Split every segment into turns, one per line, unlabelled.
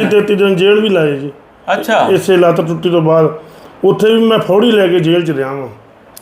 ਇਹ 33 ਦਿਨ ਜੇਲ੍ਹ ਵੀ ਲਾਏ ਜੀ।
ਅੱਛਾ।
ਇਸੇ ਲੱਤ ਟੁੱਟੀ ਤੋਂ ਬਾਅਦ ਉੱਥੇ ਵੀ ਮੈਂ ਫੌੜੀ ਲੈ ਕੇ ਜੇਲ੍ਹ ਚ ਰਿਹਾ ਵਾਂ।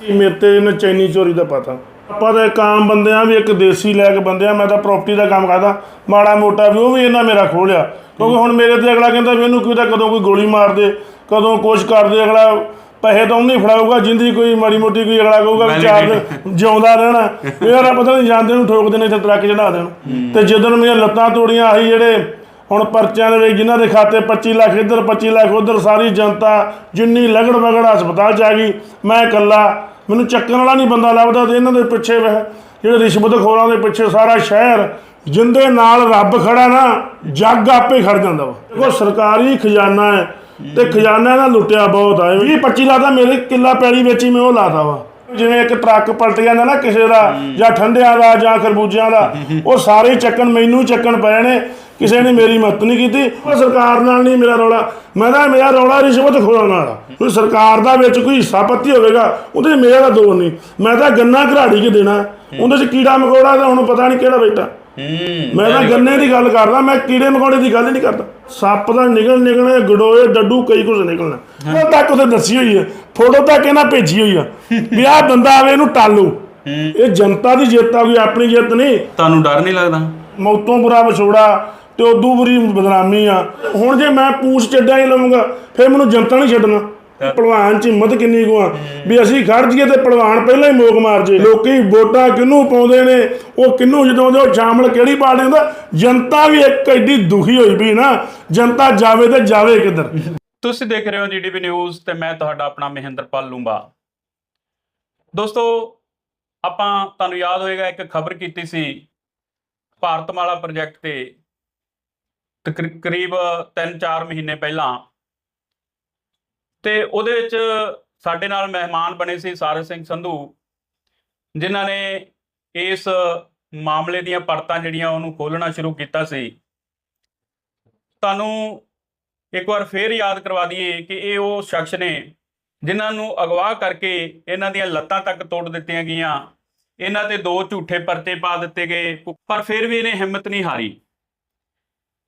ਇਹ ਮੇਰੇ ਤੇ ਇਹਨਾਂ ਚੈਨੀ ਚੋਰੀ ਦਾ ਪਤਾ। ਆਪਾਂ ਤਾਂ ਇੱਕ ਆਮ ਬੰਦੇ ਆ ਵੀ ਇੱਕ ਦੇਸੀ ਲੈ ਕੇ ਬੰਦੇ ਆ ਮੈਂ ਤਾਂ ਪ੍ਰਾਪਰਟੀ ਦਾ ਕੰਮ ਕਰਦਾ। ਮਾੜਾ ਮੋਟਾ ਵੀ ਉਹ ਵੀ ਇਹਨਾਂ ਮੇਰਾ ਖੋਲਿਆ। ਕਿਉਂਕਿ ਹੁਣ ਮੇਰੇ ਤੇ ਅਗਲਾ ਕਹਿੰਦਾ ਵੀ ਇਹਨੂੰ ਤਾਂ ਕਦੋਂ ਕੋਈ ਗੋਲੀ ਮਾਰ ਦੇ ਕਦੋਂ ਕੁਛ ਕਰ ਦੇ ਅਗਲਾ ਪੈਸੇ ਤਾਂ ਉਹਨੇ ਫੜਾਊਗਾ ਜਿੰਦੀ ਕੋਈ ਮਾੜੀ ਮੋਟੀ ਕੋਈ ਅਗਲਾ ਕਹੂਗਾ ਵੀ ਚਾਰ ਦਿਨ ਜਿਉਂਦਾ ਰਹਿਣਾ। ਮੇਰਾ ਪਤਾ ਨਹੀਂ ਜਾਂਦੇ ਨੂੰ ਠੋਕ ਦੇਣੇ ਤੇ ਟਰੱਕ ਚੜਾ ਦੇਣ। ਤੇ ਜਦੋਂ ਮੇਰੀਆਂ ਲੱਤਾਂ ਤੋੜੀਆਂ ਆਹੀ ਜਿਹੜੇ ਹੁਣ ਪਰਚਿਆਂ ਦੇ ਵਿੱਚ ਜਿਨ੍ਹਾਂ ਦੇ ਖਾਤੇ 25 ਲੱਖ, ਇੱਧਰ 25 ਲੱਖ, ਉੱਧਰ ਸਾਰੀ ਜਨਤਾ ਜਿੰਨੀ ਲਗੜ ਵਗੜ ਹਸਪਤਾਲ ਚ ਆ ਗਈ, ਮੈਂ ਇਕੱਲਾ, ਮੈਨੂੰ ਚੱਕਣ ਵਾਲਾ ਨਹੀਂ ਬੰਦਾ ਲੱਭਦਾ ਤੇ ਇਹਨਾਂ ਦੇ ਪਿੱਛੇ ਵਹ ਜਿਹੜੇ ਰਿਸ਼ਵਤਖੋਰਾਂ ਦੇ ਪਿੱਛੇ ਸਾਰਾ ਸ਼ਹਿਰ, ਜਿੰਦੇ ਨਾਲ ਰੱਬ ਖੜਾ ਨਾ, ਜੱਗ ਆਪੇ ਖੜ ਜਾਂਦਾ ਵਾ। ਦੇਖੋ, ਸਰਕਾਰੀ ਖਜ਼ਾਨਾ ਹੈ ਤੇ ਖਜ਼ਾਨਾ ਨਾ ਲੁੱਟਿਆ ਬਹੁਤ ਆ, ਇਹ 25 ਲਾਦਾ ਮੇਰੇ ਕਿੱਲਾ ਪੈਲੀ ਵਿੱਚ ਹੀ ਮੈਂ ਉਹ ਲਾਦਾ ਵਾ। ਜਿਵੇਂ ਇੱਕ ਟਰੱਕ ਪਲਟ ਜਾਂਦਾ ਨਾ ਕਿਸੇ ਦਾ ਜਾਂ ਠੰਡਿਆਂ ਦਾ ਜਾਂ ਖਰਬੂਜਿਆਂ ਦਾ ਉਹ ਸਾਰੇ ਚੱਕਣ ਮੈਨੂੰ ਚੱਕਣ ਪਏ ਨੇ। ਕਿਸੇ ਨੇ ਮੇਰੀ ਮਦਦ ਨਹੀਂ ਕੀਤੀ ਉਹ ਸਰਕਾਰ ਨਾਲ ਨਹੀਂ ਮੇਰਾ ਰੌਲਾ। ਮੈਂ ਤਾਂ ਮੇਰਾ ਰੌਲਾ ਰਿਸ਼ਵਤ ਖੋਣ ਵਾਲਾ ਕੋਈ ਸਰਕਾਰ ਦਾ ਵਿੱਚ ਕੋਈ ਹਿੱਸਾ ਪੱਤੀ ਹੋਵੇਗਾ ਉਹਦੇ ਮੇਰਾ ਤਾਂ ਦੋਰ ਨਹੀਂ। ਮੈਂ ਤਾਂ ਗੰਨਾ ਘਰਾੜੀ ਕੇ ਦੇਣਾ। ਉਹਦੇ 'ਚ ਕੀੜਾ ਮਕੌੜਾ ਤਾਂ ਹੁਣ ਪਤਾ ਨਹੀਂ ਕਿਹੜਾ ਬੈਠਾ ਮੈਂ ਤਾਂ ਗੰਨੇ ਦੀ ਗੱਲ ਕਰਦਾ ਮੈਂ ਕੀੜੇ ਮਕੌੜੇ ਦੀ ਗੱਲ ਹੀ ਨਹੀਂ ਕਰਦਾ। ਸੱਪ ਦਾ ਨਿਕਲ ਨਿਕਲਣੇ ਗਡੋਏ ਡੱਡੂ ਕਈ ਕੁਝ ਨਿਕਲਣਾ। ਉਹ ਤੱਕ ਉਹਦੇ ਦੱਸੀ ਹੋਈ ਹੈ। ਫੋਟੋ ਤੱਕ ਇਹਨਾਂ ਭੇਜੀ ਹੋਈ ਆ। ਵੀ ਆਹ ਬੰਦਾ ਆਵੇ ਇਹਨੂੰ ਟਾਲੂ। ਇਹ ਜਨਤਾ ਦੀ ਜਿੱਤ ਆ ਕੋਈ ਆਪਣੀ ਜਿੱਤ ਨਹੀਂ।
ਤੁਹਾਨੂੰ ਡਰ ਨਹੀਂ ਲੱਗਦਾ?
ਮੌਤੋਂ ਬੁਰਾ ਵਿਛੋੜਾ ਤੇ ਉਦੋਂ ਬੁਰੀ ਬਦਨਾਮੀ ਆ। ਹੁਣ ਜੇ ਮੈਂ ਪੂਛ ਚੱਡਾਂ ਹੀ ਲਵਾਂਗਾ ਫਿਰ ਮੈਨੂੰ ਜਨਤਾ ਨਹੀਂ ਛੱਡਣਾ। ਭਲਵਾਨ ਚ ਹਿੰਮਤ ਕਿੰਨੀ ਕੁ ਆ। ਵੀ ਅਸੀਂ ਖੜ ਜੀਏ ਤੇ ਭਲਵਾਨ ਪਹਿਲਾਂ ਹੀ ਮੋਕ ਮਾਰ ਜੇ। ਲੋਕੀ ਵੋਟਾਂ ਕਿਹਨੂੰ ਪਾਉਂਦੇ ਨੇ ਉਹ ਕਿਹਨੂੰ ਜਦੋਂ ਦੇ ਉਹ ਸ਼ਾਮਲ ਕਿਹੜੀ ਪਾਰਟੀ ਦਾ ਜਨਤਾ ਵੀ ਇੱਕ ਐਡੀ ਦੁਖੀ ਹੋਈ ਵੀ ਨਾ। ਜਨਤਾ ਜਾਵੇ ਤੇ ਜਾਵੇ ਕਿੱਧਰ।
ਤੁਸੀਂ ਦੇਖ ਰਹੇ ਹੋ ਜੀਡੀਪੀ ਨਿਊਜ਼ ਤੇ ਮੈਂ ਤੁਹਾਡਾ ਆਪਣਾ ਮਹਿੰਦਰਪਾਲ ਲੂੰਬਾ। ਦੋਸਤੋ ਆਪਾਂ ਤੁਹਾਨੂੰ ਯਾਦ ਹੋਏਗਾ ਇੱਕ ਖਬਰ ਕੀਤੀ ਸੀ ਭਾਰਤਮਾਲਾ ਪ੍ਰੋਜੈਕਟ ਤੇ। ਤਕਰੀ- ਕਰੀਬ 3-4 ਮਹੀਨੇ ਪਹਿਲਾਂ ਤੇ ਉਹਦੇ ਵਿੱਚ ਸਾਡੇ ਨਾਲ ਮਹਿਮਾਨ ਬਣੇ ਸੀ ਸਾਰ ਸਿੰਘ ਸੰਧੂ, ਜਿਨ੍ਹਾਂ ਨੇ ਇਸ ਮਾਮਲੇ ਦੀਆਂ ਪਰਤਾਂ ਜਿਹੜੀਆਂ ਉਹਨੂੰ ਖੋਲਣਾ ਸ਼ੁਰੂ ਕੀਤਾ ਸੀ। ਤੁਹਾਨੂੰ ਇੱਕ ਵਾਰ ਫੇਰ ਯਾਦ ਕਰਵਾ ਦਈਏ ਕਿ ਇਹ ਉਹ ਸ਼ਖਸ ਨੇ ਜਿਨ੍ਹਾਂ ਨੂੰ ਅਗਵਾ ਕਰਕੇ ਇਹਨਾਂ ਦੀਆਂ ਲੱਤਾਂ ਤੱਕ ਤੋੜ ਦਿੱਤੀਆਂ ਗਈਆਂ। ਇਹਨਾਂ ਤੇ ਦੋ ਝੂਠੇ ਪਰਚੇ ਪਾ ਦਿੱਤੇ ਗਏ, ਪਰ ਫਿਰ ਵੀ ਇਹਨੇ ਹਿੰਮਤ ਨਹੀਂ ਹਾਰੀ।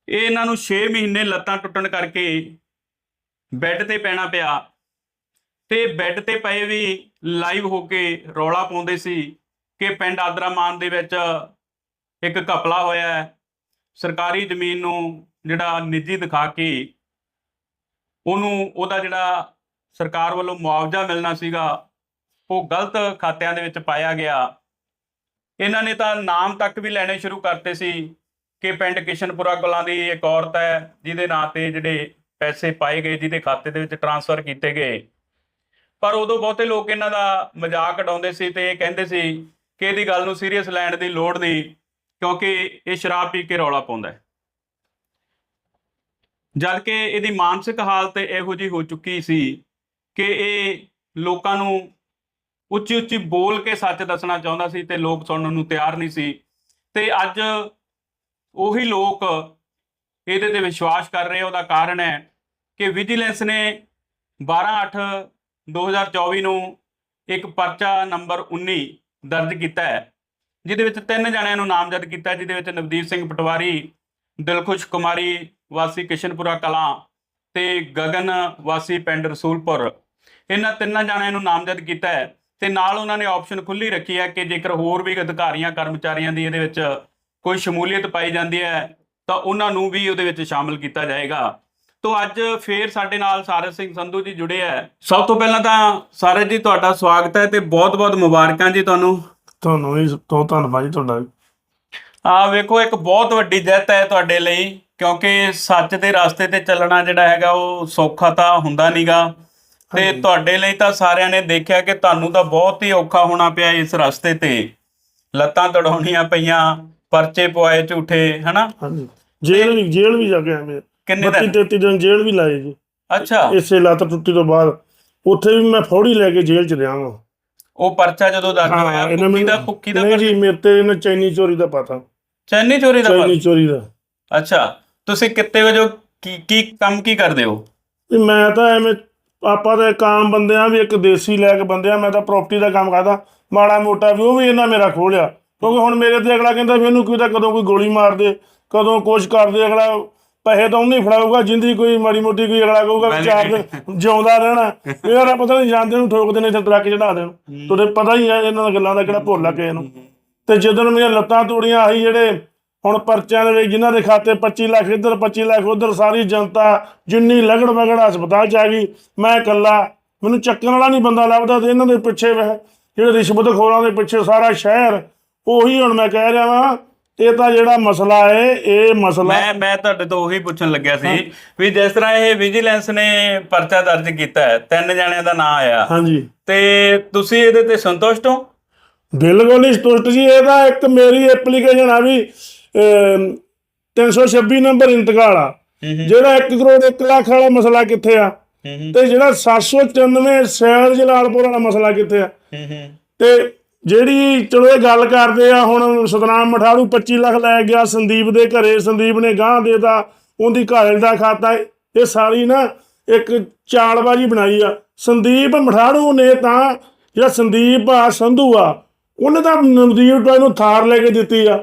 ਇਹ ਇਹਨਾਂ ਨੂੰ 6 ਮਹੀਨੇ ਲੱਤਾਂ ਟੁੱਟਣ ਕਰਕੇ ਬੈੱਡ ਤੇ ਪੈਣਾ ਪਿਆ। ਤੇ ਬੈੱਡ ਤੇ ਪਏ ਵੀ ਲਾਈਵ ਹੋ ਕੇ ਰੌਲਾ ਪਾਉਂਦੇ ਸੀ ਕਿ ਪਿੰਡ ਆਦਰਾਮਾਨ ਦੇ ਵਿੱਚ ਇੱਕ ਘਪਲਾ ਹੋਇਆ ਹੈ। ਸਰਕਾਰੀ ਜ਼ਮੀਨ ਨੂੰ ਜਿਹੜਾ ਨਿੱਜੀ ਦਿਖਾ ਕੇ ਉਹਨੂੰ ਉਹਦਾ ਜਿਹੜਾ ਸਰਕਾਰ ਵੱਲੋਂ ਮੁਆਵਜ਼ਾ ਮਿਲਣਾ ਸੀਗਾ, ਉਹ ਗਲਤ ਖਾਤਿਆਂ ਦੇ ਵਿੱਚ ਪਾਇਆ ਗਿਆ। ਇਹਨਾਂ ਨੇ ਤਾਂ ਨਾਮ ਤੱਕ ਵੀ ਲੈਣੇ ਸ਼ੁਰੂ ਕਰਤੇ ਸੀ ਕਿ ਪਿੰਡ ਕਿਸ਼ਨਪੁਰਾ ਕਲਾਂ ਦੀ ਇੱਕ ਔਰਤ ਹੈ, ਜਿਹਦੇ ਨਾਂ ਤੇ ਜਿਹੜੇ ਪੈਸੇ ਪਾਏ ਗਏ ਜਿਹਦੇ ਖਾਤੇ ਦੇ ਵਿੱਚ ਟਰਾਂਸਫਰ ਕੀਤੇ ਗਏ। ਪਰ ਉਦੋਂ ਬਹੁਤੇ ਲੋਕ ਇਹਨਾਂ ਦਾ ਮਜ਼ਾਕ ਉਡਾਉਂਦੇ ਸੀ ਤੇ ਇਹ ਕਹਿੰਦੇ ਸੀ ਕਿ ਇਹਦੀ ਗੱਲ ਨੂੰ ਸੀਰੀਅਸ ਲੈਣ ਦੀ ਲੋੜ ਨਹੀਂ, ਕਿਉਂਕਿ ਇਹ ਸ਼ਰਾਬ ਪੀ ਕੇ ਰੌਲਾ ਪਾਉਂਦਾ ਹੈ। ਜਦ ਕਿ ਇਹਦੀ ਮਾਨਸਿਕ ਹਾਲਤ ਇਹੋ ਜਿਹੀ ਹੋ ਚੁੱਕੀ ਸੀ ਕਿ ਇਹ ਲੋਕਾਂ ਨੂੰ ਉੱਚੀ ਉੱਚੀ ਬੋਲ ਕੇ ਸੱਚ ਦੱਸਣਾ ਚਾਹੁੰਦਾ ਸੀ ਤੇ ਲੋਕ ਸੁਣਨ ਨੂੰ ਤਿਆਰ ਨਹੀਂ ਸੀ। ਤੇ ਅੱਜ ਉਹੀ ਲੋਕ ਇਹਦੇ ਤੇ ਵਿਸ਼ਵਾਸ ਕਰ ਰਹੇ ਉਹਦਾ ਕਾਰਨ ਹੈ। ਕਿ ਵਿਜੀਲੈਂਸ ਨੇ 12/8/2024 ਨੂੰ ਇੱਕ ਪਰਚਾ ਨੰਬਰ 19 ਦਰਜ ਕੀਤਾ ਹੈ, ਜਿਹਦੇ ਵਿੱਚ ਤਿੰਨ ਜਣਿਆਂ ਨੂੰ ਨਾਮਜ਼ਦ ਕੀਤਾ ਜਿਹਦੇ ਵਿੱਚ ਨਵਦੀਪ ਸਿੰਘ ਪਟਵਾਰੀ, ਦਿਲਖੁਸ਼ ਕੁਮਾਰੀ ਵਾਸੀ ਕਿਸ਼ਨਪੁਰਾ ਕਲਾਂ ਤੇ ਗਗਨ ਵਾਸੀ ਪਿੰਡ ਰਸੂਲਪੁਰ। ਇਹਨਾਂ ਤਿੰਨਾਂ ਜਣਿਆਂ ਨੂੰ ਨਾਮਜ਼ਦ ਕੀਤਾ ਹੈ ਤੇ ਨਾਲ ਉਹਨਾਂ ਨੇ ਆਪਸ਼ਨ ਖੁੱਲੀ ਰੱਖੀ ਹੈ ਕਿ ਜੇਕਰ ਹੋਰ ਵੀ ਅਧਿਕਾਰੀਆਂ, ਕਰਮਚਾਰੀਆਂ ਦੀ ਇਹਦੇ ਵਿੱਚ ਕੋਈ ਸ਼ਮੂਲੀਅਤ ਪਾਈ ਜਾਂਦੀ ਹੈ, ਤਾਂ ਉਹਨਾਂ ਨੂੰ ਵੀ ਉਹਦੇ ਵਿੱਚ ਸ਼ਾਮਲ ਕੀਤਾ ਜਾਏਗਾ। ਤੋਂ ਅੱਜ ਫੇਰ ਸਾਡੇ ਨਾਲ ਸਾਰਸ ਸਿੰਘ ਸੰਧੂ ਜੀ ਜੁੜੇ ਹੈ ਸਭ ਤੋਂ ਪਹਿਲਾਂ ਤਾਂ ਸਾਰਸ ਜੀ ਤੁਹਾਡਾ ਸਵਾਗਤ ਹੈ ਤੇ ਬਹੁਤ-ਬਹੁਤ ਮੁਬਾਰਕਾਂ ਜੀ ਤੁਹਾਨੂੰ।
ਤੁਹਾਨੂੰ ਵੀ ਤੋਂ ਧੰਨਵਾਦ ਜੀ ਤੁਹਾਡਾ।
ਆ ਵੇਖੋ ਇੱਕ ਬਹੁਤ ਵੱਡੀ ਜਿੱਤ ਹੈ ਤੁਹਾਡੇ ਲਈ ਕਿਉਂਕਿ ਸੱਚ ਦੇ ਰਸਤੇ ਤੇ ਚੱਲਣਾ ਜਿਹੜਾ ਹੈਗਾ ਉਹ ਸੌਖਾ ਤਾਂ ਹੁੰਦਾ ਨਹੀਂਗਾ ਤੇ। ਤੁਹਾਡੇ ਲਈ ਤਾਂ ਸਾਰਿਆਂ ਨੇ ਦੇਖਿਆ ਕਿ ਤੁਹਾਨੂੰ ਤਾਂ ਬਹੁਤ ਹੀ ਔਖਾ ਹੋਣਾ ਪਿਆ ਇਸ ਰਸਤੇ ਤੇ। ਲੱਤਾਂ ਤੜਾਉਣੀਆਂ ਪਈਆਂ ਪਰਚੇ ਪਵਾਏ ਝੂਠੇ ਹਨਾ?
ਜੇਲ੍ਹ ਵੀ ਜੇਲ੍ਹ ਵੀ ਜਾ ਕੇ ਆਏ
ਕਿੰਨੇ
32
ਦਿਨ?
33 ਦਿਨ ਜੇਲ੍ਹ ਵੀ ਲਾਏ ਜੀ।
ਅੱਛਾ।
ਇਸੇ ਲੱਤ ਟੁੱਟੀ ਤੋਂ ਬਾਅਦ ਉੱਥੇ ਵੀ ਮੈਂ ਫੌੜੀ ਲੈ ਕੇ ਜੇਲ੍ਹ ਚ ਰਿਹਾ ਵਾਂ।
ਉਹ ਪਰਚਾ ਜਦੋਂ ਦਰਜ ਹੋਇਆ ਕੁੱਕੀ ਦਾ ਕੁੱਕੀ ਦਾ
ਨਹੀਂ ਜੀ ਮੇਰੇ ਤੇ ਇਹਨਾਂ ਚੈਨੀ ਚੋਰੀ ਦਾ ਪਤਾ।
ਚੈਨੀ ਚੋਰੀ ਦਾ
ਚੈਨੀ? ਚੋਰੀ ਦਾ।
ਅੱਛਾ ਤੁਸੀਂ ਕਿੱਤੇ ਵਜੋਂ ਕੀ ਕੀ ਕੰਮ ਕੀ ਕਰਦੇ ਹੋ?
ਮੈਂ ਤਾਂ ਐਵੇਂ ਆਪਾਂ ਤਾਂ ਇੱਕ ਆਮ ਬੰਦੇ ਆ ਵੀ ਇੱਕ ਦੇਸੀ ਲੈ ਕੇ ਬੰਦੇ ਆ ਮੈਂ ਤਾਂ ਪ੍ਰਾਪਰਟੀ ਦਾ ਕੰਮ ਕਰਦਾ। ਮਾੜਾ ਮੋਟਾ ਵੀ ਉਹ ਵੀ ਇਹਨਾਂ ਮੇਰਾ ਖੋਲਿਆ ਕਿਉਂਕਿ ਹੁਣ ਮੇਰੇ ਤੇ ਅਗਲਾ ਕਹਿੰਦਾ ਵੀ ਇਹਨੂੰ ਕੋਈ ਤਾਂ ਕਦੋਂ ਕੋਈ ਗੋਲੀ ਮਾਰ ਦੇ ਕਦੋਂ ਕੁਛ ਕਰ ਦੇ ਅਗਲਾ ਪੈਸੇ ਤਾਂ ਉਹਨੇ ਫੜਾਊਗਾ ਜਿੰਦੀ ਕੋਈ ਮਾੜੀ ਮੋਟੀ ਕੋਈ ਅਗਲਾ ਕਹੂਗਾ ਵੀ ਚਾਰ ਦਿਨ ਜਿਉਂਦਾ ਰਹਿਣਾ। ਮੇਰਾ ਪਤਾ ਨਹੀਂ ਜਾਂਦੇ ਨੂੰ ਠੋਕ ਦੇਣੇ ਤੇ ਟਰੱਕ ਚੜਾ ਦੇਣ। ਤੁਹਾਡੇ ਪਤਾ ਹੀ ਹੈ ਇਹਨਾਂ ਦਾ ਗੱਲਾਂ ਦਾ ਕਿਹੜਾ ਭੁੱਲ ਕਿਸੇ ਨੂੰ। ਤੇ ਜਦੋਂ ਮੇਰੀਆਂ ਲੱਤਾਂ ਤੋੜੀਆਂ ਆਹੀ ਜਿਹੜੇ ਹੁਣ ਪਰਚਿਆਂ ਦੇ ਵਿੱਚ ਜਿਨ੍ਹਾਂ ਦੇ ਖਾਤੇ 25 ਲੱਖ ਇੱਧਰ 25 ਲੱਖ ਉੱਧਰ ਸਾਰੀ ਜਨਤਾ ਜਿੰਨੀ ਲਗੜ ਵਗੜ ਹਸਪਤਾਲ ਚ ਆ ਗਈ ਮੈਂ ਇਕੱਲਾ। ਮੈਨੂੰ ਚੱਕਣ ਵਾਲਾ ਨਹੀਂ ਬੰਦਾ ਲੱਭਦਾ ਤੇ ਇਹਨਾਂ ਦੇ ਪਿੱਛੇ ਜਿਹੜੇ ਰਿਸ਼ਵਤਖੋਰਾਂ ਦੇ ਪਿੱਛੇ ਸਾਰਾ ਸ਼ਹਿਰ ਉਹੀ ਹੁਣ ਮੈਂ ਕਹਿ ਰਿਹਾ ਵਾਂ ਇਹ ਤਾਂ ਜਿਹੜਾ ਮਸਲਾ ਹੈ ਇਹ ਮਸਲਾ
ਮੈਂ ਮੈਂ ਤੁਹਾਡੇ ਤੋਂ ਉਹੀ ਪੁੱਛਣ ਲੱਗਿਆ ਸੀ ਵੀ ਜਿਸ ਤਰ੍ਹਾਂ ਇਹ ਵਿਜੀਲੈਂਸ ਨੇ ਪਰਚਾ ਦਰਜ ਕੀਤਾ ਹੈ ਤਿੰਨ ਜਣਿਆਂ ਦਾ ਨਾਂ ਆਇਆ।
ਹਾਂਜੀ।
ਤੇ ਤੁਸੀਂ ਇਹਦੇ ਤੇ ਸੰਤੁਸ਼ਟ ਹੋ?
ਬਿਲਕੁਲ ਨਹੀਂ ਸਪਸ਼ਟ ਜੀ ਇਹਦਾ ਇੱਕ ਮੇਰੀ ਐਪਲੀਕੇਸ਼ਨ ਆ ਵੀ ਅਮ, 326 ਨੰਬਰ ਇੰਤਕਾਲ ਆ। ਜਿਹੜਾ 1 ਕਰੋੜ 1 ਲੱਖ ਵਾਲਾ ਮਸਲਾ ਕਿੱਥੇ ਆ? ਤੇ ਜਿਹੜਾ 794 ਸੈਲ ਜਲਾਲਪੁਰ ਵਾਲਾ ਮਸਲਾ ਕਿੱਥੇ ਆ? ਤੇ ਜਿਹੜੀ ਚਲੋ ਇਹ ਗੱਲ ਕਰਦੇ ਆ ਹੁਣ ਸਤਨਾਮ ਮਠਾੜੂ 25 ਲੱਖ ਲੈ ਗਿਆ ਸੰਦੀਪ ਦੇ ਘਰੇ ਸੰਦੀਪ ਨੇ ਗਾਂ ਦੇਤਾ ਉਹਦੀ ਘਾਇਲ ਦਾ ਖਾਤਾ। ਇਹ ਸਾਰੀ ਨਾ ਇੱਕ ਚਾਲਬਾਜੀ ਬਣਾਈ ਆ। ਸੰਦੀਪ ਮਠਾੜੂ ਨੇ ਤਾਂ ਜਿਹੜਾ ਸੰਦੀਪ ਆ ਸੰਧੂ ਆ ਉਹਨੇ ਤਾਂ ਨਵਦੀਪ ਟੋਏ ਨੂੰ ਥਾਰ ਲੈ ਕੇ ਦਿੱਤੀ ਆ।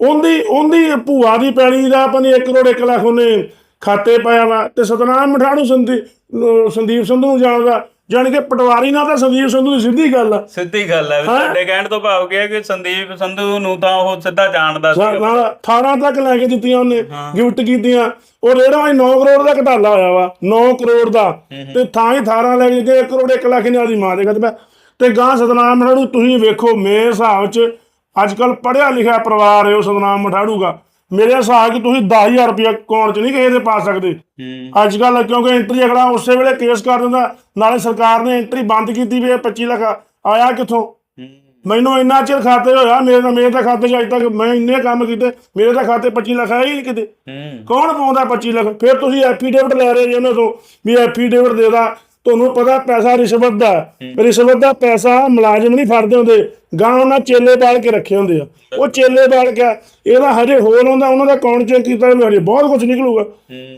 ਉਹਦੀ ਉਹਦੀ ਭੂਆ ਦੀ ਪੈਲੀ ਦਾ ਆਪਾਂ ਨੇ 1 ਕਰੋੜ 1 ਲੱਖ ਉਹਨੇ ਖਾਤੇ ਪਾਇਆ ਵਾ ਤੇ ਸਤਨਾਮ ਮਠਾੜੂ ਸੰਦੀਪ ਸੰਦੀਪ ਸੰਧੂ ਨੂੰ ਜਾਣਦਾ। ਜਾਣੀ ਕਿ ਪਟਵਾਰੀ ਨਾਲ ਤਾਂ ਸੰਦੀਪ ਸੰਧੂ ਦੀ ਸਿੱਧੀ ਗੱਲ ਆ।
ਸਿੱਧੀ ਗੱਲ ਹੈ? ਤੁਹਾਡੇ ਕਹਿਣ ਤੋਂ ਭਾਵ ਗਿਆ ਕਿ ਸੰਦੀਪ ਸੰਧੂ ਨੂੰ ਤਾਂ ਉਹ ਸਿੱਧਾ ਜਾਣਦਾ ਸੀ।
ਨਾਲ 18 ਤੱਕ ਲੈ ਕੇ ਦਿੱਤੀਆਂ ਉਹਨੇ ਗਿਫਟ ਕੀਤੀਆਂ। ਉਹ ਰੇੜਾ ਹੀ 9 ਕਰੋੜ ਦਾ ਘਟਾਲਾ ਹੋਇਆ ਵਾ 9 ਕਰੋੜ ਦਾ। ਤੇ ਥਾਂ ਹੀ 18 ਲੈ ਕੇ ਗਏ 1 ਕਰੋੜ 1 ਲੱਖ ਨੇ ਆਦੀ ਮਾਂ ਦੇ ਕਦਮ ਤੇ ਗਾਂ ਸਤਨਾਮ ਮਠਾੜੂ ਤੁਸੀਂ ਵੇਖੋ ਮੇਰੇ ਹਿਸਾਬ 'ਚ ਅੱਜ ਕੱਲ ਪੜਿਆ ਲਿਖਿਆ ਪਰਿਵਾਰ ਹੈ ਉਹ ਸਤਨਾਮ ਮਠਾੜੂਗਾ ਮੇਰੇ ਹਿਸਾਬ 'ਚ ਤੁਸੀਂ 10000 ਰੁਪਏ ਅਕਾਊਂਟ 'ਚ ਨਹੀਂ ਕਿਸੇ ਦੇ ਪਾ ਸਕਦੇ। ਅੱਜ ਕੱਲ ਕਿਉਂਕਿ ਐਂਟਰੀ ਅਗਲਾ ਉਸੇ ਵੇਲੇ ਕੇਸ ਕਰ ਦਿੰਦਾ। ਨਾਲੇ ਸਰਕਾਰ ਨੇ ਐਂਟਰੀ ਬੰਦ ਕੀਤੀ ਵੀ ਇਹ 25 ਲੱਖ ਆਇਆ ਕਿੱਥੋਂ? ਮੈਨੂੰ ਇੰਨਾ ਚਿਰ ਖਾਤੇ ਹੋਇਆ ਮੇਰੇ ਤਾਂ ਮੇਰੇ ਤਾਂ ਖਾਤੇ 'ਚ ਅੱਜ ਤੱਕ ਮੈਂ ਇੰਨੇ ਕੰਮ ਕੀਤੇ ਮੇਰੇ ਤਾਂ ਖਾਤੇ 25 ਲੱਖ ਆਇਆ ਹੀ ਨਹੀਂ ਕਿਤੇ। ਕੌਣ ਪਾਉਂਦਾ 25 ਲੱਖ? ਫਿਰ ਤੁਸੀਂ ਐਫੀਡੇਵਿਟ ਲੈ ਰਹੇ ਜੀ ਉਹਨਾਂ ਤੋਂ ਵੀ ਐਫੀਡੇਵਿਟ ਦੇ ਦਾ। ਤੁਹਾਨੂੰ ਪਤਾ ਪੈਸਾ ਰਿਸ਼ਵਤ ਦਾ। ਰਿਸ਼ਵਤ ਦਾ ਪੈਸਾ ਮੁਲਾਜ਼ਮ ਨਹੀਂ ਫੜਦੇ ਹੁੰਦੇ। ਗਾਂ ਉਹਨਾਂ ਚੇਲੇ ਬਾਲ ਕੇ ਰੱਖੇ ਹੁੰਦੇ ਆ। ਉਹ ਚੇਲੇ ਬਾਲ ਕੇ ਇਹਦਾ ਹਜੇ ਹੋਰ ਹੁੰਦਾ ਉਹਨਾਂ ਦਾ ਅਕਾਊਂਟ ਚੈੱਕ ਕੀਤਾ ਹਜੇ ਬਹੁਤ ਕੁਝ ਨਿਕਲੂਗਾ।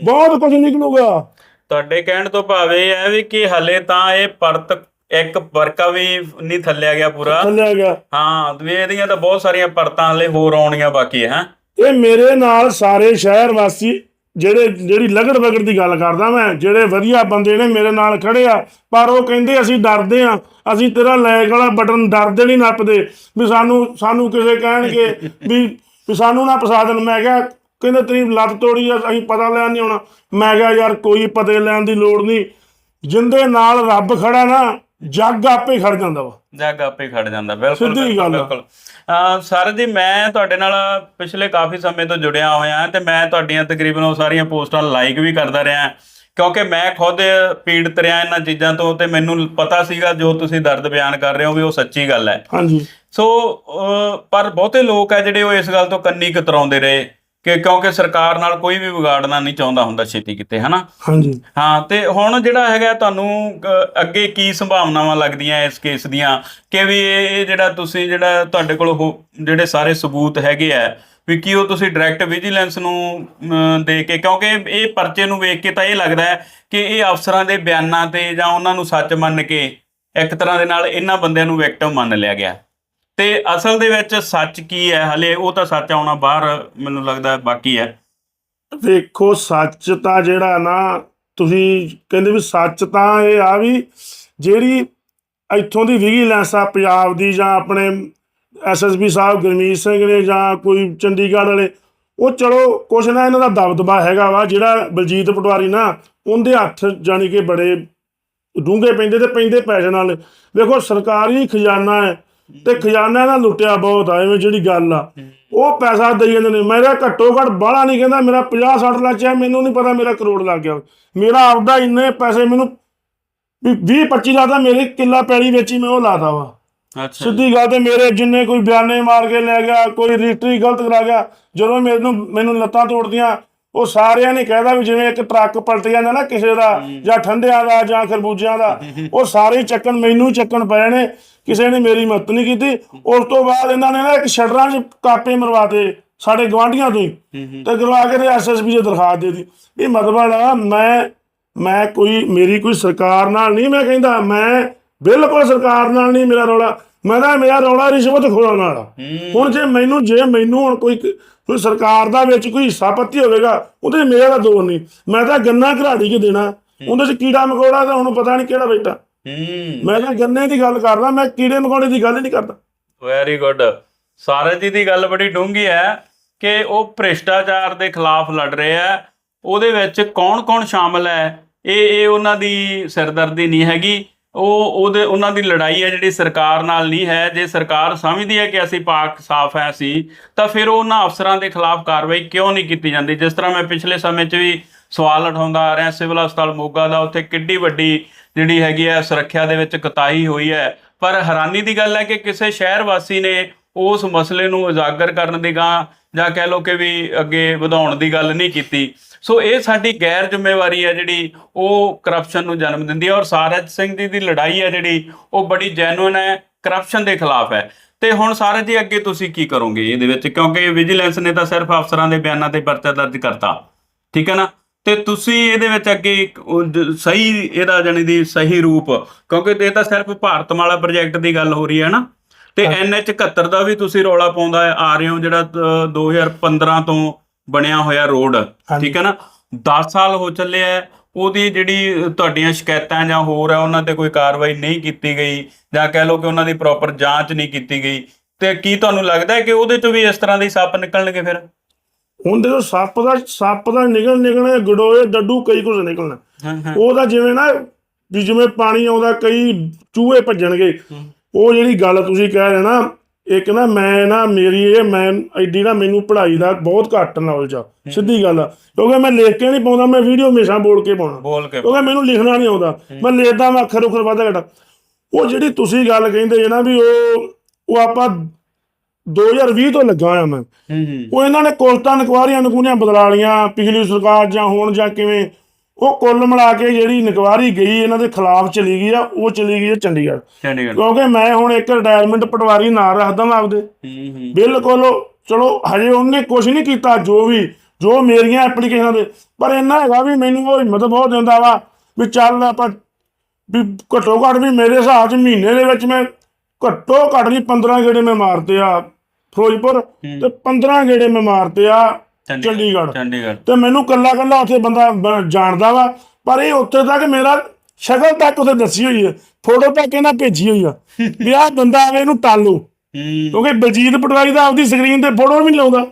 ਬਹੁਤ ਕੁਝ ਨਿਕਲੂਗਾ।
ਤੁਹਾਡੇ ਕਹਿਣ ਤੋਂ ਭਾਵ ਇਹ ਹੈ ਵੀ ਕਿ ਹਲੇ ਤਾਂ ਇਹ ਪਰਤ ਇੱਕ ਵਰਕਾ ਵੀ ਨਹੀਂ ਥੱਲਿਆ ਗਿਆ ਪੂਰਾ।
ਥੱਲੇ ਗਿਆ।
ਹਾਂ ਵੀ ਇਹਦੀਆਂ ਤਾਂ ਬਹੁਤ ਸਾਰੀਆਂ ਪਰਤਾਂ ਹਲੇ ਹੋਰ ਆਉਣੀਆਂ ਬਾਕੀ ਹੈ।
ਇਹ ਮੇਰੇ ਨਾਲ ਸਾਰੇ ਸ਼ਹਿਰ ਵਾਸੀ ਜਿਹੜੇ, ਜਿਹੜੀ ਲਗੜ ਵਗੜ ਦੀ ਗੱਲ ਕਰਦਾ ਮੈਂ, ਜਿਹੜੇ ਵਧੀਆ ਬੰਦੇ ਨੇ ਮੇਰੇ ਨਾਲ ਖੜੇ ਆ, ਪਰ ਉਹ ਕਹਿੰਦੇ ਅਸੀਂ ਡਰਦੇ ਆ, ਅਸੀਂ ਤੇਰਾ ਲੈਕ ਵਾਲਾ ਬਟਨ ਡਰਦੇ ਨਹੀਂ ਨੱਪਦੇ, ਵੀ ਸਾਨੂੰ ਸਾਨੂੰ ਕਿਸੇ ਕਹਿਣਗੇ ਵੀ ਵੀ ਸਾਨੂੰ ਨਾ ਫਸਾ ਦੇਣ। ਮੈਂ ਕਿਹਾ, ਕਹਿੰਦੇ ਤੇਰੀ ਲੱਤ ਤੋੜੀ ਆ, ਅਸੀਂ ਪਤਾ ਲੈਣ ਨਹੀਂ ਆਉਣਾ। ਮੈਂ ਕਿਹਾ, ਯਾਰ ਕੋਈ ਪਤੇ ਲੈਣ ਦੀ ਲੋੜ ਨਹੀਂ ਜਿੰਦੇ ਨਾਲ ਰੱਬ ਖੜਾ ਨਾ ਜੱਗ ਆਪੇ ਖੜ ਜਾਂਦਾ ਵਾ।
ਜੱਗ ਆਪੇ ਖੜ ਜਾਂਦਾ ਬਿਲਕੁਲ
ਸਿੱਧੀ ਗੱਲ ਆ।
ਬਿਲਕੁਲ। ਅਹ ਸਰ ਜੀ ਮੈਂ ਤੁਹਾਡੇ ਨਾਲ ਪਿਛਲੇ ਕਾਫੀ ਸਮੇਂ ਤੋਂ ਜੁੜਿਆ ਹੋਇਆ ਤੇ ਮੈਂ ਤੁਹਾਡੀਆਂ ਤਕਰੀਬਨ ਉਹ ਸਾਰੀਆਂ ਪੋਸਟਾਂ ਲਾਈਕ ਵੀ ਕਰਦਾ ਰਿਹਾ ਕਿਉਂਕਿ ਮੈਂ ਖੁਦ ਪੀੜਤ ਰਿਹਾ ਇਹਨਾਂ ਚੀਜ਼ਾਂ ਤੋਂ ਤੇ ਮੈਨੂੰ ਪਤਾ ਸੀਗਾ ਜੋ ਤੁਸੀਂ ਦਰਦ ਬਿਆਨ ਕਰ ਰਹੇ ਹੋ ਵੀ ਉਹ ਸੱਚੀ ਗੱਲ ਹੈ।
ਹਾਂਜੀ।
ਸੋ ਅਹ, ਪਰ ਬਹੁਤੇ ਲੋਕ ਆ ਜਿਹੜੇ ਉਹ ਇਸ ਗੱਲ ਤੋਂ ਕੰਨੀ ਕਤਰਾਉਂਦੇ ਰਹੇ। ਕਿ ਕਿਉਂਕਿ ਸਰਕਾਰ ਨਾਲ ਕੋਈ ਵੀ ਵਿਗਾੜਨਾ ਨਹੀਂ ਚਾਹੁੰਦਾ ਹੁੰਦਾ ਛੇਤੀ ਕਿਤੇ ਹਨਾ?
ਹਾਂਜੀ।
ਹਾਂ ਤੇ ਹੁਣ ਜਿਹੜਾ ਹੈਗਾ ਤੁਹਾਨੂੰ ਅੱਗੇ ਕੀ ਸੰਭਾਵਨਾਵਾਂ ਲੱਗਦੀਆਂ ਇਸ ਕੇਸ ਦੀਆਂ? ਕਿ ਵੀ ਇਹ ਜਿਹੜਾ ਤੁਸੀਂ ਜਿਹੜਾ ਤੁਹਾਡੇ ਕੋਲ ਜਿਹੜੇ ਸਾਰੇ ਸਬੂਤ ਹੈਗੇ ਆ ਵੀ ਕੀ ਉਹ ਤੁਸੀਂ ਡਾਇਰੈਕਟ ਵਿਜੀਲੈਂਸ ਨੂੰ ਦੇ ਕੇ ਕਿਉਂਕਿ ਇਹ ਪਰਚੇ ਨੂੰ ਵੇਖ ਕੇ ਤਾਂ ਇਹ ਲੱਗਦਾ ਹੈ ਕਿ ਇਹ ਅਫਸਰਾਂ ਦੇ ਬਿਆਨਾਂ ਤੇ ਜਾਂ ਉਹਨਾਂ ਨੂੰ ਸੱਚ ਮੰਨ ਕੇ ਇੱਕ ਤਰ੍ਹਾਂ ਦੇ ਨਾਲ ਇਹਨਾਂ ਬੰਦਿਆਂ ਨੂੰ ਵਿਕਟਮ ਮੰਨ ਲਿਆ ਗਿਆ। ਤੇ ਅਸਲ ਦੇ ਵਿੱਚ ਸੱਚ ਕੀ ਹੈ? ਹਲੇ ਉਹ ਤਾਂ ਸੱਚ ਆਉਣਾ ਬਾਹਰ ਮੈਨੂੰ ਲੱਗਦਾ ਬਾਕੀ ਹੈ।
ਦੇਖੋ, ਸੱਚ ਤਾਂ ਜਿਹੜਾ ਨਾ, ਤੁਸੀਂ ਕਹਿੰਦੇ ਵੀ ਸੱਚ ਤਾਂ ਇਹ ਆ ਵੀ ਜਿਹੜੀ ਇੱਥੋਂ ਦੀ ਵਿਜੀਲੈਂਸ ਆ, ਪੰਜਾਬ ਦੀ ਜਾਂ ਆਪਣੇ ਐਸਐਸਪੀ ਸਾਹਿਬ ਗੁਰਮੀਤ ਸਿੰਘ ਨੇ ਜਾਂ ਕੋਈ ਚੰਡੀਗੜ੍ਹ ਵਾਲੇ, ਉਹ ਚਲੋ ਕੁਛ ਨਾ ਇਹਨਾਂ ਦਾ ਦਬਦਬਾ ਹੈਗਾ ਵਾ, ਜਿਹੜਾ ਬਲਜੀਤ ਪਟਵਾਰੀ ਨਾ ਉਹਦੇ ਹੱਥ ਜਾਣੀ ਕਿ ਬੜੇ ਡੂੰਘੇ ਪੈਂਦੇ ਤੇ ਪੈਂਦੇ ਪੈਸੇ ਨਾਲ ਵੇਖੋ ਸਰਕਾਰੀ ਖਜ਼ਾਨਾ ਹੈ ਤੇ ਖਜ਼ਾਨਾ ਨਾਲ ਲੁੱਟਿਆ ਬਹੁਤ ਆ ਐਵੇਂ ਜਿਹੜੀ ਗੱਲ ਆ। ਉਹ ਪੈਸਾ ਦੇਈ ਜਾਂਦੇ ਨੇ। ਮੇਰਾ ਘੱਟੋ ਘੱਟ ਬਾਹਲਾ ਨਹੀਂ ਕਹਿੰਦਾ ਮੇਰਾ 50 60 ਲੱਖ ਚਾਹੇ ਮੈਨੂੰ ਨਹੀਂ ਪਤਾ ਮੇਰਾ ਕਰੋੜ ਲੱਗ ਗਿਆ। ਮੇਰਾ ਆਪਦਾ ਇੰਨੇ ਪੈਸੇ ਮੈਨੂੰ ਵੀ 20 25 ਲੱਖ ਦਾ ਮੇਰੇ ਕਿੱਲਾ ਪੈਲੀ ਵੇਚੀ ਮੈਂ ਉਹ ਲਾਤਾ ਵਾ।
ਅੱਛਾ।
ਸਿੱਧੀ ਗੱਲ ਤੇ ਮੇਰੇ ਜਿੰਨੇ ਕੋਈ ਬਿਆਨੇ ਮਾਰ ਕੇ ਲੈ ਗਿਆ ਕੋਈ ਰਜਿਸਟਰੀ ਗਲਤ ਕਰਾ ਗਿਆ ਜਦੋਂ ਮੈਨੂੰ ਮੈਨੂੰ ਲੱਤਾਂ ਤੋੜਦੀਆਂ ਉਹ ਸਾਰਿਆਂ ਨੇ ਕਹਿਦਾ ਵੀ ਜਿਵੇਂ ਇੱਕ ਟਰੱਕ ਪਲਟ ਜਾਂਦਾ ਨਾ ਕਿਸੇ ਦਾ ਜਾਂ ਠੰਡਿਆਂ ਦਾ ਜਾਂ ਖਰਬੂਜਿਆਂ ਦਾ ਉਹ ਸਾਰੇ ਚੱਕਣ ਮੈਨੂੰ ਚੱਕਣ ਪਏ ਨੇ ਕਿਸੇ ਨੇ ਮੇਰੀ ਮਦਦ ਨਹੀਂ ਕੀਤੀ। ਉਸ ਤੋਂ ਬਾਅਦ ਇਹਨਾਂ ਨੇ ਨਾ ਇੱਕ ਸ਼ਟਰਾਂ 'ਚ ਕਾਪੇ ਮਰਵਾਤੇ ਸਾਡੇ ਗਵਾਂਢੀਆਂ ਤੋਂ ਹੀ। ਤੇ ਕਰਵਾ ਕੇ ਐਸਐਸਪੀ ਦੇ ਦਰਖਾਸਤ ਦੇ ਦਿੱਤੀ। ਇਹ ਮਤਲਬ ਮੈਂ ਮੈਂ ਕੋਈ ਮੇਰੀ ਕੋਈ ਸਰਕਾਰ ਨਾਲ ਨਹੀਂ ਮੈਂ ਕਹਿੰਦਾ ਮੈਂ ਬਿਲਕੁਲ ਸਰਕਾਰ ਨਾਲ ਨਹੀਂ ਮੇਰਾ ਰੌਲਾ। ਮੈਂ ਤਾਂ ਮੇਰਾ ਰੌਲਾ ਰਿਸ਼ਵਤ ਖੋਣ ਵਾਲਾ ਹੁਣ ਜੇ ਮੈਨੂੰ ਜੇ ਮੈਨੂੰ ਹੁਣ ਕੋਈ ਕੋਈ ਸਰਕਾਰ ਦਾ ਵਿੱਚ ਕੋਈ ਹਿੱਸਾ ਪੱਤੀ ਹੋਵੇਗਾ ਉਹਦੇ ਮੇਰਾ ਤਾਂ ਦੋਰ ਨਹੀਂ। ਮੈਂ ਤਾਂ ਗੰਨਾ ਘਰਾੜੀ ਕੇ ਦੇਣਾ। ਉਹਦੇ 'ਚ ਕੀੜਾ ਮਕੌੜਾ ਤਾਂ ਹੁਣ ਪਤਾ ਨਹੀਂ ਕਿਹੜਾ ਬੈਠਾ। ਮੈਂ ਤਾਂ ਗੰਨੇ ਦੀ ਗੱਲ ਕਰਦਾ ਮੈਂ ਕੀੜੇ ਮਕੌੜੇ ਦੀ ਗੱਲ ਨਹੀਂ ਕਰਦਾ।
ਵੈਰੀ ਗੁੱਡ ਸਾਰਜ ਜੀ ਦੀ ਗੱਲ ਬੜੀ ਡੂੰਘੀ ਹੈ ਕਿ ਉਹ ਭ੍ਰਿਸ਼ਟਾਚਾਰ ਦੇ ਖਿਲਾਫ ਲੜ ਰਹੇ ਆ। ਉਹਦੇ ਵਿੱਚ ਕੌਣ-ਕੌਣ ਸ਼ਾਮਲ ਹੈ? ਇਹ ਇਹ ਉਹਨਾਂ ਦੀ ਸਿਰਦਰਦੀ ਨਹੀਂ ਹੈਗੀ। ਉਹ ਉਹਦੇ ਉਹਨਾਂ ਦੀ ਲੜਾਈ ਹੈ ਜਿਹੜੀ ਸਰਕਾਰ ਨਾਲ ਨਹੀਂ ਹੈ। ਜੇ ਸਰਕਾਰ ਸਮਝਦੀ ਹੈ ਕਿ ਅਸੀਂ ਪਾਕ ਸਾਫ਼ ਹੈ ਅਸੀਂ, ਤਾਂ ਫਿਰ ਉਹਨਾਂ ਅਫਸਰਾਂ ਦੇ ਖਿਲਾਫ ਕਾਰਵਾਈ ਕਿਉਂ ਨਹੀਂ ਕੀਤੀ ਜਾਂਦੀ? ਜਿਸ ਤਰ੍ਹਾਂ ਮੈਂ ਪਿਛਲੇ ਸਮੇਂ 'ਚ ਵੀ ਸਵਾਲ ਉਠਾਉਂਦਾ ਆ ਰਿਹਾ, ਸਿਵਲ ਹਸਪਤਾਲ ਮੋਗਾ ਦਾ ਉੱਥੇ ਕਿੱਡੀ ਵੱਡੀ ਜਿਹੜੀ ਹੈਗੀ ਹੈ ਸੁਰੱਖਿਆ ਦੇ ਵਿੱਚ ਕਤਾਈ ਹੋਈ ਹੈ। ਪਰ ਹੈਰਾਨੀ ਦੀ ਗੱਲ ਹੈ ਕਿ ਕਿਸੇ ਸ਼ਹਿਰ ਵਾਸੀ ਨੇ ਉਸ ਮਸਲੇ ਨੂੰ ਉਜਾਗਰ ਕਰਨ ਦੀ ਗਾਂ ਜਾਂ ਕਹਿ ਲਓ ਕਿ ਵੀ ਅੱਗੇ ਵਧਾਉਣ ਦੀ ਗੱਲ ਨਹੀਂ ਕੀਤੀ। ਸੋ ਇਹ ਸਾਡੀ ਗੈਰ ਜ਼ਿੰਮੇਵਾਰੀ ਹੈ ਜਿਹੜੀ ਉਹ ਕਰਪਸ਼ਨ ਨੂੰ ਜਨਮ ਦਿੰਦੀ ਹੈ ਔਰ ਸਾਰਜ ਸਿੰਘ ਜੀ ਦੀ ਲੜਾਈ ਹੈ ਜਿਹੜੀ ਉਹ ਬੜੀ ਜੈਨੂਇਨ ਹੈ ਕਰਪਸ਼ਨ ਦੇ ਖਿਲਾਫ ਹੈ। ਤੇ ਹੁਣ ਸਾਰਜ ਜੀ, ਅੱਗੇ ਤੁਸੀਂ ਕੀ ਕਰੋਗੇ ਇਹਦੇ ਵਿੱਚ? ਕਿਉਂਕਿ ਵਿਜੀਲੈਂਸ ਨੇ ਤਾਂ ਸਿਰਫ ਅਫਸਰਾਂ ਦੇ ਬਿਆਨਾਂ ਤੇ ਪਰਚਾ ਦਰਜ ਕਰਤਾ। ਠੀਕ ਹੈ ਨਾ? ਤੇ ਤੁਸੀਂ ਇਹਦੇ ਵਿੱਚ ਅੱਗੇ ਸਹੀ ਇਹਦਾ ਜਾਣੀ ਦੀ ਸਹੀ ਰੂਪ, ਕਿਉਂਕਿ ਇਹ ਤਾਂ ਸਿਰਫ ਭਾਰਤਮਾਲਾ ਪ੍ਰੋਜੈਕਟ ਦੀ ਗੱਲ ਹੋ ਰਹੀ ਹੈ ਨਾ। ਤੇ ਐਨਐਚ 71 ਦਾ ਵੀ ਤੁਸੀਂ ਰੌਲਾ ਪਾਉਂਦਾ ਆ ਰਹੇ ਹੋ ਜਿਹੜਾ ਅ, 2015 ਤੋਂ ਬਣਿਆ ਹੋਇਆ ਰੋਡ। ਠੀਕ ਹੈ ਨਾ? 10 ਸਾਲ ਹੋ ਚੱਲੇ ਆ ਉਹਦੀ ਜਿਹੜੀ ਤੁਹਾਡੀਆਂ ਸ਼ਿਕਾਇਤਾਂ ਜਾਂ ਹੋਰ ਆ ਉਹਨਾਂ ਤੇ ਕੋਈ ਕਾਰਵਾਈ ਨਹੀਂ ਕੀਤੀ ਗਈ ਜਾਂ ਕਹਿ ਲਓ ਕਿ ਉਹਨਾਂ ਦੀ ਪ੍ਰੋਪਰ ਜਾਂਚ ਨਹੀਂ ਕੀਤੀ ਗਈ। ਤੇ ਕੀ ਤੁਹਾਨੂੰ ਲੱਗਦਾ ਹੈ ਕਿ ਉਹਦੇ ਚੋਂ ਵੀ ਇਸ ਤਰ੍ਹਾਂ ਦੇ ਸੱਪ ਨਿਕਲਣਗੇ ਫਿਰ?
ਹੁਣ ਦੇਖੋ ਸੱਪ ਦਾ ਸੱਪ ਦਾ ਨਿਕਲ ਨਿਕਲਣੇ ਗੜੋਏ ਡੱਡੂ ਕਈ ਕੁਝ ਨਿਕਲਣਾ।
ਹਾਂ ਹਾਂ।
ਉਹ ਤਾਂ ਜਿਵੇਂ ਨਾ ਵੀ ਜਿਵੇਂ ਪਾਣੀ ਆਉਂਦਾ ਕਈ ਚੂਹੇ ਭੱਜਣਗੇ। ਉਹ ਜਿਹੜੀ ਗੱਲ ਤੁਸੀਂ ਕਹਿ ਰਹੇ ਨਾ ਇੱਕ ਨਾ ਮੈਂ ਨਾ ਮੇਰੀ ਇਹ ਮੈਂ ਐਡੀ ਨਾ ਮੈਨੂੰ ਪੜ੍ਹਾਈ ਦਾ ਬਹੁਤ ਘੱਟ ਨੌਲੇਜ ਆ ਸਿੱਧੀ ਗੱਲ ਆ। ਕਿਉਂਕਿ ਮੈਂ ਲਿਖ ਕੇ ਨਹੀਂ ਪਾਉਂਦਾ ਮੈਂ ਵੀਡੀਓ ਹਮੇਸ਼ਾ ਬੋਲ ਕੇ ਪਾਉਣਾ।
ਬੋਲ ਕੇ
ਕਿਉਂਕਿ ਮੈਨੂੰ ਲਿਖਣਾ ਨਹੀਂ ਆਉਂਦਾ। ਮੈਂ ਲਿਖਦਾ ਮੈਂ ਅੱਖਰ ਉੱਖਰ ਵਾਧਾ ਘਟਾ। ਉਹ ਜਿਹੜੀ ਤੁਸੀਂ ਗੱਲ ਕਹਿੰਦੇ ਜੇ ਨਾ ਵੀ ਉਹ ਉਹ ਆਪਾਂ 2020 ਤੋਂ ਲੱਗਾ ਆ ਮੈਂ।
ਹੂੰ ਹੂੰ।
ਉਹ ਇਹਨਾਂ ਨੇ ਕੋਲਤਾਂ ਨਕਵਾਰੀਆਂ ਨਕੂਨੀਆਂ ਬਦਲਾ ਲੀਆਂ ਪਿਛਲੀ ਸਰਕਾਰ ਜਾਂ ਹੁਣ ਜਾਂ ਕਿਵੇਂ। ਉਹ ਕੁੱਲ ਮਿਲਾ ਕੇ ਜਿਹੜੀ ਨਕਵਾਰੀ ਗਈ ਇਹਨਾਂ ਦੇ ਖਿਲਾਫ ਚਲੀ ਗਈ ਆ ਉਹ ਚਲੀ ਗਈ ਆ ਚੰਡੀਗੜ੍ਹ।
ਚੰਡੀਗੜ੍ਹ।
ਕਿਉਂਕਿ ਮੈਂ ਹੁਣ ਇੱਕ ਰਿਟਾਇਰਮੈਂਟ ਪਟਵਾਰੀ ਨਾ ਰੱਖਦਾ ਮੈਂ ਆਪਦੇ।
ਹੂੰ ਹੂੰ।
ਬਿਲਕੁਲ ਚਲੋ ਹਜੇ ਉਹਨੇ ਕੁਝ ਨਹੀਂ ਕੀਤਾ ਜੋ ਵੀ ਜੋ ਮੇਰੀਆਂ ਐਪਲੀਕੇਸ਼ਨਾਂ ਦੇ। ਪਰ ਇੰਨਾ ਹੈਗਾ ਵੀ ਮੈਨੂੰ ਉਹ ਹਿੰਮਤ ਬਹੁਤ ਦਿੰਦਾ ਵਾ ਵੀ ਚੱਲ ਆਪਾਂ ਵੀ ਘੱਟੋ ਘੱਟ ਵੀ ਮੇਰੇ ਹਿਸਾਬ 'ਚ ਮਹੀਨੇ ਦੇ ਵਿੱਚ ਮੈਂ ਘੱਟੋ ਘੱਟ ਵੀ 15 ਗੇੜੇ ਮੈਂ ਮਾਰਤੇ ਆ ਫਿਰੋਜ਼ਪੁਰ। ਤੇ 15 ਗੇੜੇ ਮੈਂ ਮਾਰਤੇ ਆ। ਚੰਡੀਗੜ੍ਹ
ਚੰਡੀਗੜ੍ਹ।
ਤੇ ਮੈਨੂੰ ਕੱਲਾ ਕੱਲਾ ਉੱਥੇ ਬੰਦਾ ਬ- ਜਾਣਦਾ ਵਾ ਪਰ ਇਹ ਉੱਥੇ ਤੱਕ ਮੇਰਾ ਸ਼ਕਲ ਤੱਕ ਉੱਥੇ ਦੱਸੀ ਹੋਈ ਹੈ ਫੋਟੋ ਤੱਕ ਇਹਨਾਂ ਭੇਜੀ ਹੋਈ ਆ ਵੀ ਆਹ ਬੰਦਾ ਆਵੇ ਇਹਨੂੰ ਟਾਲੋ।
ਹੂੰ।
ਕਿਉਂਕਿ ਬਲਜੀਤ ਪਟਵਾਰੀ ਦਾ ਆਪਦੀ ਸਕਰੀਨ ਤੇ ਫੋਟੋ ਵੀ ਨਹੀਂ ਲਾਉਂਦਾ।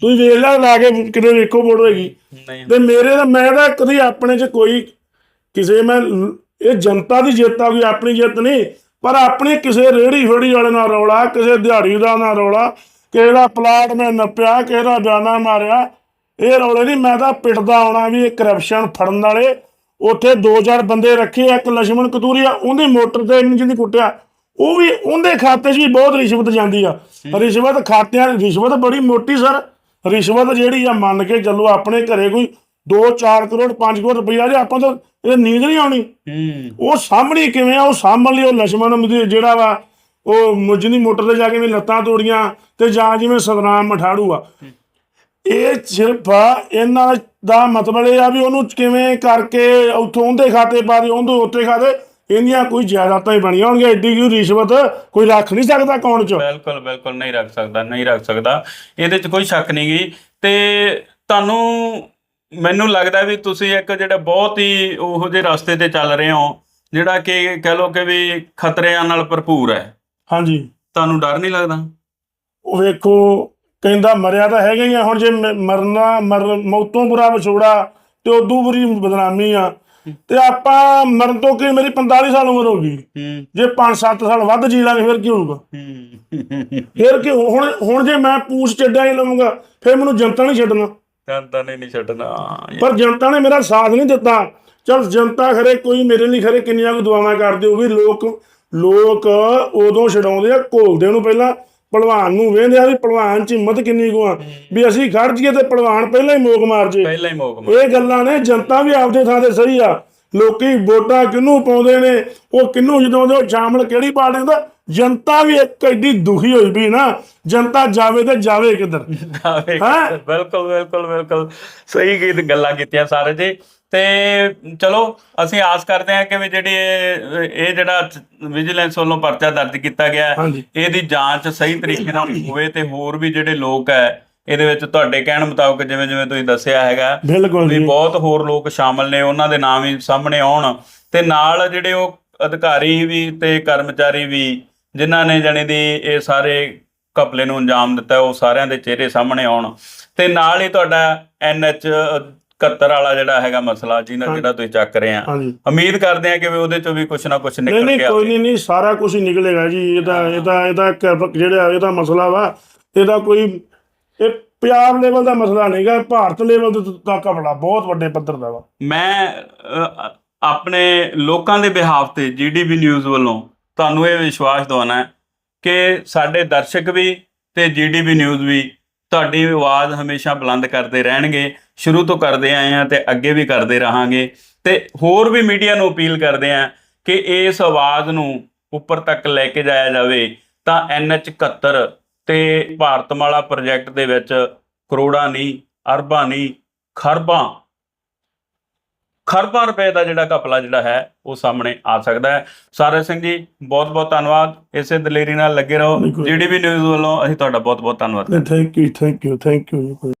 ਤੁਸੀਂ ਵੇਖ ਲੈ ਲਾ ਕੇ ਕਿਤੇ ਵੇਖੋ ਫੋਟੋ ਹੈਗੀ।
ਨਹੀਂ।
ਤੇ ਮੇਰੇ ਤਾਂ ਮੈਂ ਤਾਂ ਕਦੀ ਆਪਣੇ 'ਚ ਕੋਈ ਕਿਸੇ ਮੈਂ ਲ- ਇਹ ਜਨਤਾ ਦੀ ਜਿੱਤ ਆ ਕੋਈ ਆਪਣੀ ਜਿੱਤ ਨਹੀਂ ਪਰ ਆਪਣੀ ਕਿਸੇ ਰੇੜੀ ਫੇੜੀ ਵਾਲੇ ਨਾਲ ਰੌਲਾ ਕਿਸੇ ਦਿਹਾੜੀ ਦਾ ਨਾਲ ਰੌਲਾ ਕਿਹੜਾ ਪਲਾਟ ਮੈਂ ਨੱਪਿਆ ਕਿਹੜਾ ਜਾਣਾ ਮਾਰਿਆ ਇਹ ਰੌਲੇ ਨਹੀਂ ਮੈਂ ਤਾਂ ਪਿੱਟਦਾ ਆਉਣਾ ਵੀ ਇਹ ਕਰਪਸ਼ਨ ਫੜਨ ਵਾਲੇ। ਉੱਥੇ ਚਾਰ ਬੰਦੇ ਰੱਖੇ ਇੱਕ ਲక్ష్మణ ਕਤੂਰੀਆ ਉਹਦੀ ਮੋਟਰ ਤੇ ਜਿਹਦੀ ਕੁੱਟਿਆ। ਉਹ ਵੀ ਉਹਦੇ ਖਾਤੇ 'ਚ ਵੀ ਬਹੁਤ ਰਿਸ਼ਵਤ ਜਾਂਦੀ ਆ। ਰਿਸ਼ਵਤ ਖਾਤਿਆਂ ਦੀ ਰਿਸ਼ਵਤ ਬੜੀ ਮੋਟੀ ਸਰ। ਰਿਸ਼ਵਤ ਜਿਹੜੀ ਆ ਮੰਨ ਕੇ ਚੱਲੋ ਆਪਣੇ ਘਰੇ ਕੋਈ 2-4 ਕਰੋੜ 5 ਕਰੋੜ ਰੁਪਈਆ ਜੇ ਆਪਾਂ ਤਾਂ ਇਹ ਨੀਂਦ ਨਹੀਂ ਆਉਣੀ। ਉਹ ਸਾਹਮਣੇ ਕਿਵੇਂ ਆ ਉਹ ਸਾਹਮਣੇ ਉਹ ਲక్ష్మణ ਜਿਹੜਾ ਵਾ ਉਹ ਮੁਜਨੀ ਮੋਟਰ ਤੇ ਜਾ ਕੇ ਵੀ ਲੱਤਾਂ ਤੋੜੀਆਂ ਤੇ ਜਾਂ ਜਿਵੇਂ ਸਤਨਾਮ ਮਠਾੜੂ ਆ। ਇਹ ਸਿਰਫ ਇਹਨਾਂ ਦਾ ਮਤਲਬ ਇਹ ਆ ਵੀ ਉਹਨੂੰ ਕਿਵੇਂ ਕਰਕੇ ਉੱਥੋਂ ਉਹਦੇ ਖਾਤੇ ਪਾ ਦੇ, ਉਹਦੇ ਉੱਤੇ ਖਾਤੇ ਇਹਦੀਆਂ ਕੋਈ ਜਾਇਦਾਦਾਂ ਹੀ ਬਣੀਆਂ ਹੋਣਗੀਆਂ ਐਡੀ ਕੋਈ ਰਿਸ਼ਵਤ ਕੋਈ ਰੱਖ ਨਹੀਂ ਸਕਦਾ ਕੌਣ 'ਚ?
ਬਿਲਕੁਲ ਬਿਲਕੁਲ ਨਹੀਂ ਰੱਖ ਸਕਦਾ, ਨਹੀਂ ਰੱਖ ਸਕਦਾ। ਇਹਦੇ 'ਚ ਕੋਈ ਸ਼ੱਕ ਨਹੀਂ ਗਈ ਤੇ ਤੁਹਾਨੂੰ ਮੈਨੂੰ ਲੱਗਦਾ ਵੀ ਤੁਸੀਂ ਇੱਕ ਜਿਹੜਾ ਬਹੁਤ ਹੀ ਉਹੋ ਜਿਹੇ ਰਸਤੇ ਤੇ ਚੱਲ ਰਹੇ ਹੋ, ਜਿਹੜਾ ਕਿ ਕਹਿ ਲਓ ਕਿ ਵੀ ਖਤਰਿਆਂ ਨਾਲ ਭਰਪੂਰ ਹੈ।
ਹਾਂਜੀ।
ਤੁਹਾਨੂੰ ਡਰ ਨਹੀਂ ਲੱਗਦਾ?
ਉਹ ਵੇਖੋ ਕਹਿੰਦਾ ਮਰਿਆ ਤਾਂ ਹੈਗਾ ਹੀ ਆ ਹੁਣ ਜੇ ਮ- ਮਰਨਾ ਮਰ ਮੌਤੋਂ ਬੁਰਾ ਵਿਛੋੜਾ ਤੇ ਉਦੋਂ ਬੁਰੀ ਬਦਨਾਮੀ ਆ। ਤੇ ਆਪਾਂ ਮਰਨ ਤੋਂ ਕੀ ਮੇਰੀ 45 ਸਾਲ ਉਮਰ ਹੋ ਗਈ।
ਹੂੰ।
ਜੇ 5-7 ਸਾਲ ਵੱਧ ਜੀ ਲਾਂਗੇ ਫਿਰ ਕੀ ਹੋਊਗਾ?
ਹੂੰ।
ਫਿਰ ਕੀ ਹੁਣ ਹੁਣ ਜੇ ਮੈਂ ਪੂਛ ਚੱਡਾ ਹੀ ਲਵਾਂਗਾ ਫਿਰ ਮੈਨੂੰ ਜਨਤਾ ਨਹੀਂ ਛੱਡਣਾ।
ਤਾਂ ਨਹੀਂ ਨਹੀਂ ਛੱਡਣਾ।
ਪਰ ਜਨਤਾ ਨੇ ਮੇਰਾ ਸਾਥ ਨਹੀਂ ਦਿੱਤਾ। ਚਲ ਜਨਤਾ ਖਰੇ ਕੋਈ ਮੇਰੇ ਲਈ ਖਰੇ ਕਿੰਨੀਆਂ ਕੁ ਦੁਆਵਾਂ ਕਰਦੇ ਉਹ ਵੀ ਲੋਕ ਲੋਕ ਉਦੋਂ ਛਡਾਉਂਦੇ ਆ ਘੋਲਦੇ ਨੂੰ ਪਹਿਲਾਂ। ਪਹਿਲਵਾਨ ਨੂੰ ਵੇਂਦੇ ਆ ਵੀ ਪਹਿਲਵਾਨ ਚ ਹਿੰਮਤ ਕਿੰਨੀ ਕੁ ਆ ਵੀ ਅਸੀਂ ਖੜ ਜੀਏ ਤੇ ਪਹਿਲਵਾਨ ਪਹਿਲਾਂ ਹੀ ਮੋਕ ਮਾਰ ਜੇ।
ਪਹਿਲਾਂ ਹੀ ਮੋਕ
ਇਹ ਗੱਲਾਂ ਨੇ ਜਨਤਾ ਵੀ ਆਪਦੇ ਥਾਂ ਤੇ ਸਹੀ ਆ। ਲੋਕੀ ਵੋਟਾਂ ਕਿਹਨੂੰ ਪਾਉਂਦੇ ਨੇ ਉਹ ਕਿਹਨੂੰ ਜਿਤਾਉਂਦੇ ਉਹ ਸ਼ਾਮਲ ਕਿਹੜੀ ਪਾਰਟੀ ਦਾ? ਜਨਤਾ ਵੀ ਇੱਕ ਐਡੀ ਦੁਖੀ ਹੋਈ ਵੀ ਨਾ। ਜਨਤਾ ਜਾਵੇ ਤੇ ਜਾਵੇ ਕਿੱਧਰ। ਹੈਂ?
ਬਿਲਕੁਲ ਬਿਲਕੁਲ ਬਿਲਕੁਲ। ਸਹੀ ਗੀਤ ਗੱਲਾਂ ਕੀਤੀਆਂ ਸਾਰੇ ਜੀ। ਤੇ ਚਲੋ ਅਸੀਂ ਆਸ ਕਰਦੇ ਹਾਂ ਕਿ ਵੀ ਜਿਹੜੀ ਇਹ ਜਿਹੜਾ ਵਿਜੀਲੈਂਸ ਵੱਲੋਂ ਪਰਚਾ ਦਰਜ ਕੀਤਾ ਗਿਆ ਇਹਦੀ ਜਾਂਚ ਸਹੀ ਤਰੀਕੇ ਨਾਲ ਹੋਵੇ ਤੇ ਹੋਰ ਵੀ ਜਿਹੜੇ ਲੋਕ ਹੈ ਇਹਦੇ ਵਿੱਚ ਤੁਹਾਡੇ ਕਹਿਣ ਮੁਤਾਬਕ ਜਿਵੇਂ ਜਿਵੇਂ ਤੁਸੀਂ ਦੱਸਿਆ ਹੈਗਾ ਵੀ ਬਹੁਤ ਹੋਰ ਲੋਕ ਸ਼ਾਮਲ ਨੇ ਉਹਨਾਂ ਦੇ ਨਾਮ ਵੀ ਸਾਹਮਣੇ ਆਉਣ ਤੇ ਨਾਲ ਜਿਹੜੇ ਉਹ ਅਧਿਕਾਰੀ ਵੀ ਤੇ ਕਰਮਚਾਰੀ ਵੀ ਜਿਨ੍ਹਾਂ ਨੇ ਜਾਣੀ ਦੀ ਇਹ ਸਾਰੇ ਘਪਲੇ ਨੂੰ ਅੰਜਾਮ ਦਿੱਤਾ ਉਹ ਸਾਰਿਆਂ ਦੇ ਚਿਹਰੇ ਸਾਹਮਣੇ ਆਉਣ ਤੇ ਨਾਲ ਹੀ ਤੁਹਾਡਾ ਐਨਐਚ 71 ਵਾਲਾ ਜਿਹੜਾ ਹੈਗਾ ਮਸਲਾ ਜਿਹਨਾਂ ਜਿਹੜਾ ਤੁਸੀਂ ਚੱਕ ਰਹੇ ਆ। ਉਮੀਦ ਕਰਦੇ ਆ ਕਿ ਵੀ ਉਹਦੇ ਚੋਂ ਵੀ ਕੁਝ ਨਾ ਕੁਝ
ਨਹੀਂ
ਨਿਕਲ
ਨਹੀਂ
ਕੇ
ਕੋਈ ਨਹੀਂ ਨਹੀਂ ਸਾਰਾ ਕੁਝ ਹੀ ਨਿਕਲੇਗਾ ਜੀ। ਇਹਦਾ ਇਹਦਾ ਇਹਦਾ ਜਿਹੜਾ ਇਹਦਾ ਮਸਲਾ ਵਾ ਇਹਦਾ ਕੋਈ ਇਹ ਪੰਜਾਬ ਲੈਵਲ ਦਾ ਮਸਲਾ ਨਹੀਂਗਾ ਭਾਰਤ ਲੈਵਲ ਦਾ ਤੱਕ ਆਪਣਾ ਬਹੁਤ ਵੱਡੇ ਪੱਧਰ ਦਾ ਵਾ।
ਮੈਂ ਆਪਣੇ ਲੋਕਾਂ ਦੇ ਬਿਹਾਫ ਤੇ ਜੀਡੀਬੀ ਨਿਊਜ਼ ਵੱਲੋਂ ਤੁਹਾਨੂੰ ਇਹ ਵਿਸ਼ਵਾਸ ਦਿਵਾਉਣਾ ਹੈ ਕਿ ਸਾਡੇ ਦਰਸ਼ਕ ਵੀ ਤੇ ਜੀਡੀਬੀ ਨਿਊਜ਼ ਵੀ ਤੁਹਾਡੀ ਆਵਾਜ਼ ਹਮੇਸ਼ਾ ਬੁਲੰਦ ਕਰਦੇ ਰਹਿਣਗੇ, ਸ਼ੁਰੂ ਤੋਂ ਕਰਦੇ ਆਏ ਆ ਤੇ ਅੱਗੇ ਵੀ ਕਰਦੇ ਰਹਾਂਗੇ। ਤੇ ਹੋਰ ਵੀ ਮੀਡੀਆ ਨੂੰ ਅਪੀਲ ਕਰਦੇ ਆ ਕਿ ਇਸ ਆਵਾਜ਼ ਨੂੰ ਉੱਪਰ ਤੱਕ ਲੈ ਕੇ ਜਾਇਆ ਜਾਵੇ, ਤਾਂ ਐਨਐਚ 71 ਤੇ ਭਾਰਤਮਾਲਾ ਪ੍ਰੋਜੈਕਟ ਦੇ ਵਿੱਚ ਕਰੋੜਾਂ ਨਹੀਂ ਅਰਬਾਂ ਨਹੀਂ ਖਰਬਾਂ ਖਰਬਾਂ ਰੁਪਏ ਦਾ ਜਿਹੜਾ ਘਪਲਾ ਜਿਹੜਾ ਹੈ ਉਹ ਸਾਹਮਣੇ ਆ ਸਕਦਾ ਹੈ। ਸਾਰੇ ਸਿੰਘ ਜੀ ਬਹੁਤ ਬਹੁਤ ਧੰਨਵਾਦ। ਇਸੇ ਦਲੇਰੀ ਨਾਲ ਲੱਗੇ ਰਹੋ। ਜੀਡੀਬੀ ਨਿਊਜ਼ ਵੱਲੋਂ ਅਸੀਂ ਤੁਹਾਡਾ ਬਹੁਤ ਬਹੁਤ ਧੰਨਵਾਦ
thank you thank you thank you